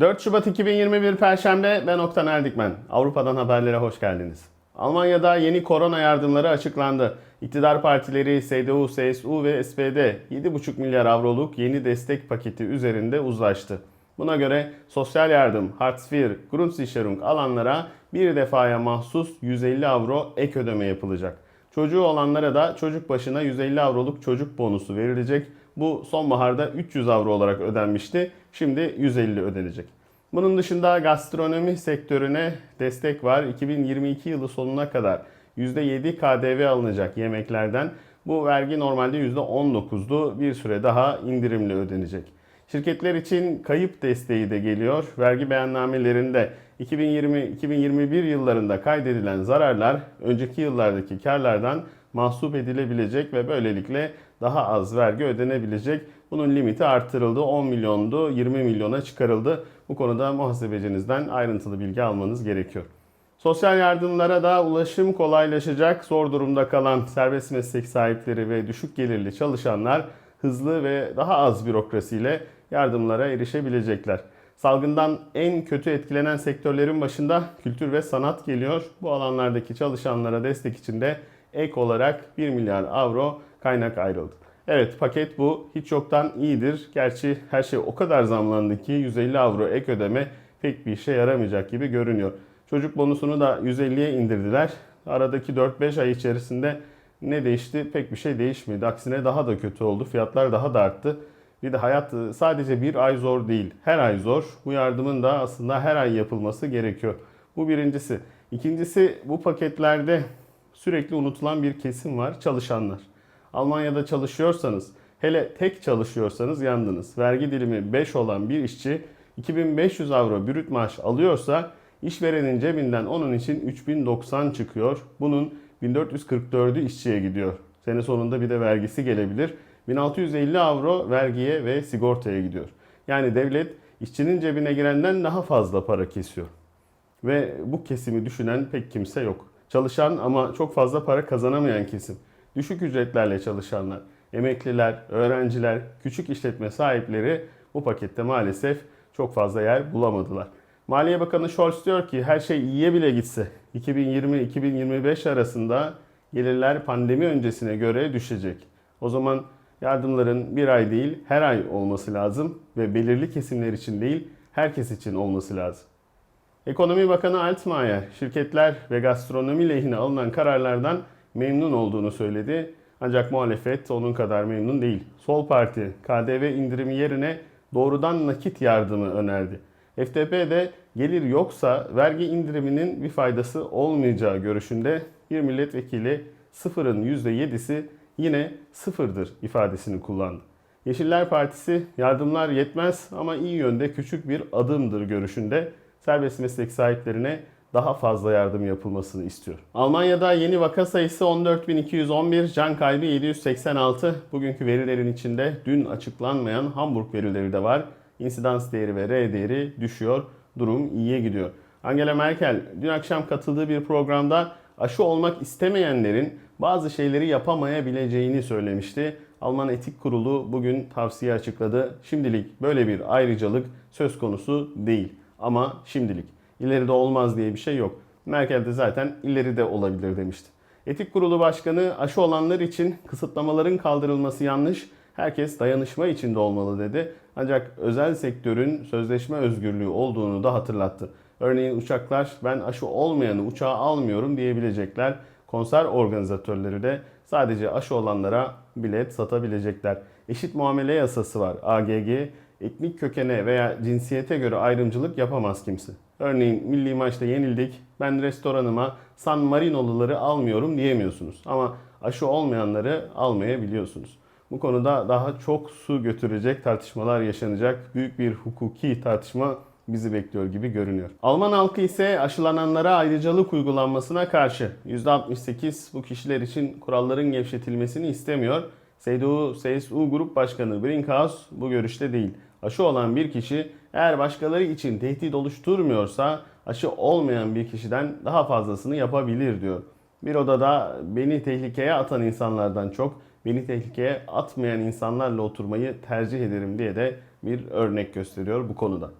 4 Şubat 2021 Perşembe ben Oktan Erdikmen. Avrupa'dan haberlere hoş geldiniz. Almanya'da yeni korona yardımları açıklandı. İktidar partileri CDU, CSU ve SPD 7,5 milyar avroluk yeni destek paketi üzerinde uzlaştı. Buna göre sosyal yardım, Hartz IV, Grundsicherung alanlara bir defaya mahsus 150 avro ek ödeme yapılacak. Çocuğu olanlara da çocuk başına 150 avroluk çocuk bonusu verilecek. Bu sonbaharda 300 avro olarak ödenmişti. Şimdi 150 ödenecek. Bunun dışında gastronomi sektörüne destek var. 2022 yılı sonuna kadar %7 KDV alınacak yemeklerden. Bu vergi normalde %19'du. Bir süre daha indirimli ödenecek. Şirketler için kayıp desteği de geliyor. Vergi beyannamelerinde 2020-2021 yıllarında kaydedilen zararlar önceki yıllardaki karlardan mahsup edilebilecek ve böylelikle daha az vergi ödenebilecek. Bunun limiti artırıldı. 10 milyondu, 20 milyona çıkarıldı. Bu konuda muhasebecinizden ayrıntılı bilgi almanız gerekiyor. Sosyal yardımlara da ulaşım kolaylaşacak. Zor durumda kalan serbest meslek sahipleri ve düşük gelirli çalışanlar hızlı ve daha az bürokrasiyle yardımlara erişebilecekler. Salgından en kötü etkilenen sektörlerin başında kültür ve sanat geliyor. Bu alanlardaki çalışanlara destek için de ek olarak 1 milyar avro kaynak ayrıldı. Evet paket bu. Hiç yoktan iyidir. Gerçi her şey o kadar zamlandı ki 150 avro ek ödeme pek bir işe yaramayacak gibi görünüyor. Çocuk bonusunu da 150'ye indirdiler. Aradaki 4-5 ay içerisinde ne değişti? Pek bir şey değişmedi. Aksine daha da kötü oldu. Fiyatlar daha da arttı. Bir de hayat sadece bir ay zor değil. Her ay zor. Bu yardımın da aslında her ay yapılması gerekiyor. Bu birincisi. İkincisi bu paketlerde sürekli unutulan bir kesim var. Çalışanlar. Almanya'da çalışıyorsanız, hele tek çalışıyorsanız yandınız. Vergi dilimi 5 olan bir işçi 2500 avro brüt maaş alıyorsa işverenin cebinden onun için 3090 çıkıyor. Bunun 1444'ü işçiye gidiyor. Sene sonunda bir de vergisi gelebilir. 1650 avro vergiye ve sigortaya gidiyor. Yani devlet işçinin cebine girenden daha fazla para kesiyor. Ve bu kesimi düşünen pek kimse yok. Çalışan ama çok fazla para kazanamayan kesim. Düşük ücretlerle çalışanlar, emekliler, öğrenciler, küçük işletme sahipleri bu pakette maalesef çok fazla yer bulamadılar. Maliye Bakanı Scholz diyor ki her şey iyiye bile gitse 2020-2025 arasında gelirler pandemi öncesine göre düşecek. O zaman yardımların bir ay değil her ay olması lazım ve belirli kesimler için değil herkes için olması lazım. Ekonomi Bakanı Altmaier şirketler ve gastronomi lehine alınan kararlardan memnun olduğunu söyledi. Ancak muhalefet onun kadar memnun değil. Sol Parti KDV indirimi yerine doğrudan nakit yardımı önerdi. FDP de gelir yoksa vergi indiriminin bir faydası olmayacağı görüşünde bir milletvekili sıfırın %7'si yine sıfırdır ifadesini kullandı. Yeşiller Partisi yardımlar yetmez ama iyi yönde küçük bir adımdır görüşünde serbest meslek sahiplerine daha fazla yardım yapılmasını istiyor. Almanya'da yeni vaka sayısı 14.211, can kaybı 786. Bugünkü verilerin içinde dün açıklanmayan Hamburg verileri de var. İnsidans değeri ve R değeri düşüyor. Durum iyiye gidiyor. Angela Merkel dün akşam katıldığı bir programda aşı olmak istemeyenlerin bazı şeyleri yapamayabileceğini söylemişti. Alman Etik Kurulu bugün tavsiye açıkladı. Şimdilik böyle bir ayrıcalık söz konusu değil. Ama şimdilik. İleride olmaz diye bir şey yok. Merkel de zaten ileride olabilir demişti. Etik Kurulu Başkanı aşı olanlar için kısıtlamaların kaldırılması yanlış. Herkes dayanışma içinde olmalı dedi. Ancak özel sektörün sözleşme özgürlüğü olduğunu da hatırlattı. Örneğin uçaklar ben aşı olmayanı uçağa almıyorum diyebilecekler. Konser organizatörleri de sadece aşı olanlara bilet satabilecekler. Eşit muamele yasası var AGG. Etnik kökene veya cinsiyete göre ayrımcılık yapamaz kimse. Örneğin milli maçta yenildik. Ben restoranıma San Marinoluları almıyorum diyemiyorsunuz. Ama aşı olmayanları almayabiliyorsunuz. Bu konuda daha çok su götürecek tartışmalar yaşanacak. Büyük bir hukuki tartışma bizi bekliyor gibi görünüyor. Alman halkı ise aşılananlara ayrıcalık uygulanmasına karşı. %68 bu kişiler için kuralların gevşetilmesini istemiyor. CDU, CSU Grup Başkanı Brinkhaus bu görüşte değil. Aşı olan bir kişi eğer başkaları için tehdit oluşturmuyorsa aşı olmayan bir kişiden daha fazlasını yapabilir diyor. Bir odada beni tehlikeye atan insanlardan çok beni tehlikeye atmayan insanlarla oturmayı tercih ederim diye de bir örnek gösteriyor bu konuda.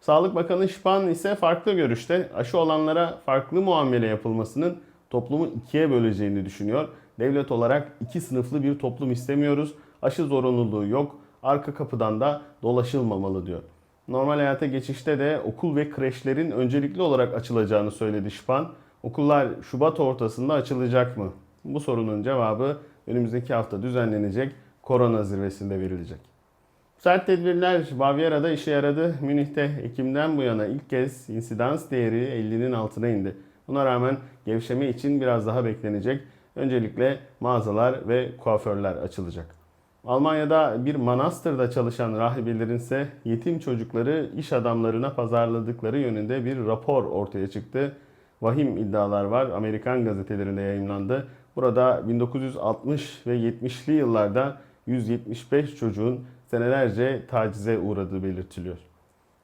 Sağlık Bakanı Spahn ise farklı görüşte aşı olanlara farklı muamele yapılmasının toplumu ikiye böleceğini düşünüyor. Devlet olarak iki sınıflı bir toplum istemiyoruz. Aşı zorunluluğu yok. Arka kapıdan da dolaşılmamalı diyor. Normal hayata geçişte de okul ve kreşlerin öncelikli olarak açılacağını söyledi Spahn. Okullar Şubat ortasında açılacak mı? Bu sorunun cevabı önümüzdeki hafta düzenlenecek korona zirvesinde verilecek. Sert tedbirler Bavyera'da işe yaradı. Münih'te Ekim'den bu yana ilk kez insidans değeri 50'nin altına indi. Buna rağmen gevşeme için biraz daha beklenecek. Öncelikle mağazalar ve kuaförler açılacak. Almanya'da bir manastırda çalışan rahibelerin ise yetim çocukları iş adamlarına pazarladıkları yönünde bir rapor ortaya çıktı. Vahim iddialar var. Amerikan gazetelerinde yayınlandı. Burada 1960 ve 70'li yıllarda 175 çocuğun senelerce tacize uğradığı belirtiliyor.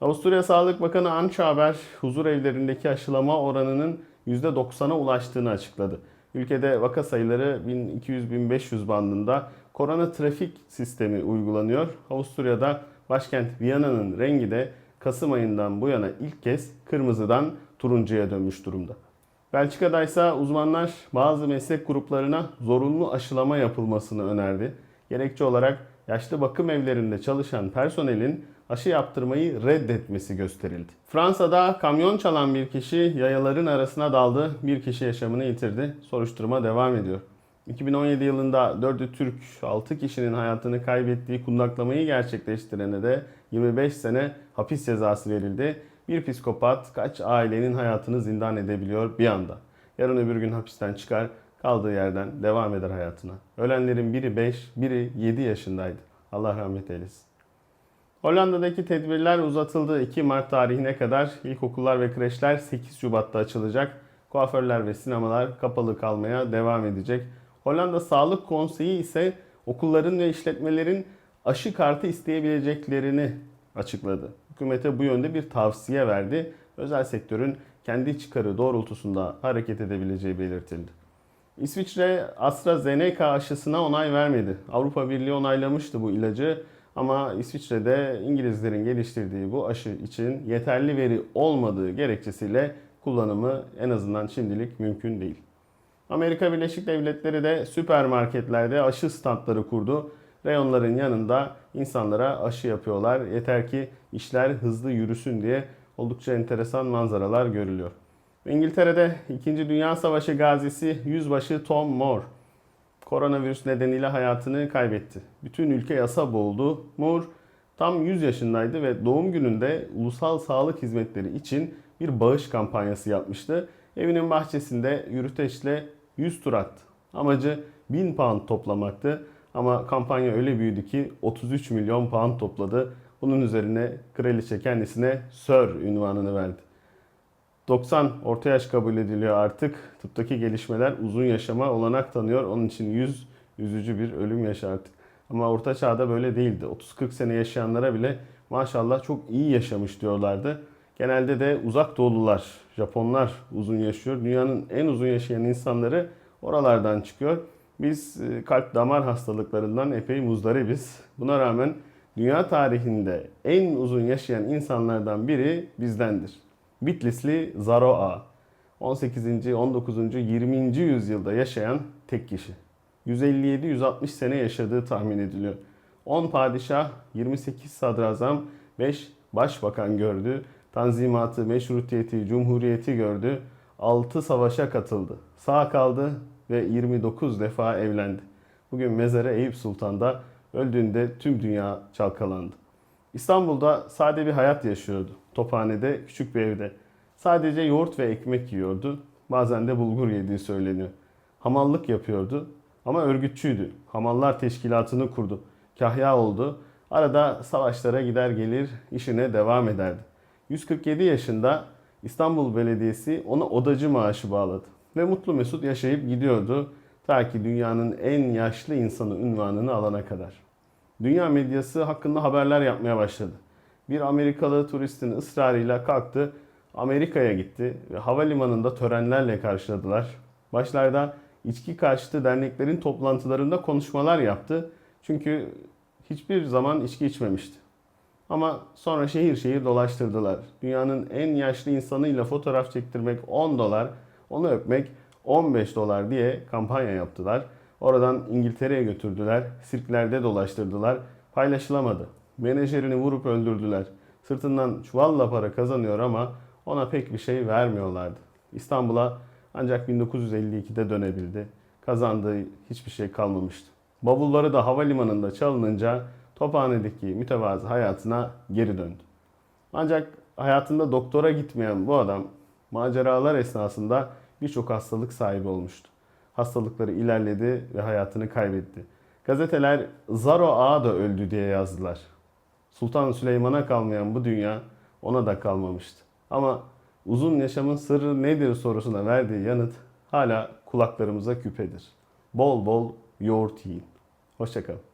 Avusturya Sağlık Bakanı Anschaber huzur evlerindeki aşılama oranının %90'a ulaştığını açıkladı. Ülkede vaka sayıları 1200-1500 bandında korona trafik sistemi uygulanıyor. Avusturya'da başkent Viyana'nın rengi de Kasım ayından bu yana ilk kez kırmızıdan turuncuya dönmüş durumda. Belçika'da ise uzmanlar bazı meslek gruplarına zorunlu aşılama yapılmasını önerdi. Gerekçe olarak yaşlı bakım evlerinde çalışan personelin aşı yaptırmayı reddetmesi gösterildi. Fransa'da kamyon çalan bir kişi yayaların arasına daldı. Bir kişi yaşamını yitirdi. Soruşturma devam ediyor. 2017 yılında 4'ü Türk 6 kişinin hayatını kaybettiği kundaklamayı gerçekleştirene de 25 sene hapis cezası verildi. Bir psikopat kaç ailenin hayatını zindan edebiliyor bir anda. Yarın öbür gün hapisten çıkar, kaldığı yerden devam eder hayatına. Ölenlerin biri 5, biri 7 yaşındaydı. Allah rahmet eylesin. Hollanda'daki tedbirler uzatıldı. 2 Mart tarihine kadar ilkokullar ve kreşler 8 Şubat'ta açılacak. Kuaförler ve sinemalar kapalı kalmaya devam edecek. Hollanda Sağlık Konseyi ise okulların ve işletmelerin aşı kartı isteyebileceklerini açıkladı. Hükümete bu yönde bir tavsiye verdi. Özel sektörün kendi çıkarı doğrultusunda hareket edebileceği belirtildi. İsviçre AstraZeneca aşısına onay vermedi. Avrupa Birliği onaylamıştı bu ilacı ama İsviçre'de İngilizlerin geliştirdiği bu aşı için yeterli veri olmadığı gerekçesiyle kullanımı en azından şimdilik mümkün değil. Amerika Birleşik Devletleri de süpermarketlerde aşı standları kurdu. Reyonların yanında insanlara aşı yapıyorlar. Yeter ki işler hızlı yürüsün diye oldukça enteresan manzaralar görülüyor. İngiltere'de 2. Dünya Savaşı gazisi Yüzbaşı Tom Moore koronavirüs nedeniyle hayatını kaybetti. Bütün ülke yasa boğuldu. Moore tam 100 yaşındaydı ve doğum gününde ulusal sağlık hizmetleri için bir bağış kampanyası yapmıştı. Evinin bahçesinde yürüteçle 100 tur attı. Amacı 1000 pound toplamaktı. Ama kampanya öyle büyüdü ki 33 milyon pound topladı. Bunun üzerine kraliçe kendisine Sir ünvanını verdi. 90 orta yaş kabul ediliyor artık. Tıptaki gelişmeler uzun yaşama olanak tanıyor. Onun için 100 üzücü bir ölüm yaşı artık. Ama orta çağda böyle değildi. 30-40 sene yaşayanlara bile maşallah çok iyi yaşamış diyorlardı. Genelde de uzak doğulular, Japonlar uzun yaşıyor. Dünyanın en uzun yaşayan insanları oralardan çıkıyor. Biz e, kalp damar hastalıklarından epey muzdaribiz. Buna rağmen dünya tarihinde en uzun yaşayan insanlardan biri bizdendir. Bitlisli Zaro Ağa. 18. 19. 20. yüzyılda yaşayan tek kişi. 157-160 sene yaşadığı tahmin ediliyor. 10 padişah, 28 sadrazam, 5 başbakan gördü. Tanzimatı, meşrutiyeti, cumhuriyeti gördü. 6 savaşa katıldı. Sağ kaldı ve 29 defa evlendi. Bugün mezarı Eyüp Sultan'da öldüğünde tüm dünya çalkalandı. İstanbul'da sade bir hayat yaşıyordu. Tophane'de küçük bir evde. Sadece yoğurt ve ekmek yiyordu. Bazen de bulgur yediği söyleniyor. Hamallık yapıyordu ama örgütçüydü. Hamallar teşkilatını kurdu. Kahya oldu. Arada savaşlara gider gelir işine devam ederdi. 147 yaşında İstanbul Belediyesi ona odacı maaşı bağladı. Ve mutlu mesut yaşayıp gidiyordu. Ta ki dünyanın en yaşlı insanı ünvanını alana kadar. Dünya medyası hakkında haberler yapmaya başladı. Bir Amerikalı turistin ısrarıyla kalktı, Amerika'ya gitti ve havalimanında törenlerle karşıladılar. Başlarda içki karşıtı derneklerin toplantılarında konuşmalar yaptı. Çünkü hiçbir zaman içki içmemişti. Ama sonra şehir şehir dolaştırdılar. Dünyanın en yaşlı insanıyla fotoğraf çektirmek 10 dolar, onu öpmek 15 dolar diye kampanya yaptılar. Oradan İngiltere'ye götürdüler, sirklerde dolaştırdılar, paylaşılamadı. Menajerini vurup öldürdüler. Sırtından çuvalla para kazanıyor ama ona pek bir şey vermiyorlardı. İstanbul'a ancak 1952'de dönebildi. Kazandığı hiçbir şey kalmamıştı. Bavulları da havalimanında çalınınca Tophane'deki mütevazı hayatına geri döndü. Ancak hayatında doktora gitmeyen bu adam maceralar esnasında birçok hastalık sahibi olmuştu. Hastalıkları ilerledi ve hayatını kaybetti. Gazeteler Zaro Ağa da öldü diye yazdılar. Sultan Süleyman'a kalmayan bu dünya ona da kalmamıştı. Ama uzun yaşamın sırrı nedir sorusuna verdiği yanıt hala kulaklarımıza küpedir. Bol bol yoğurt yiyin. Hoşçakalın.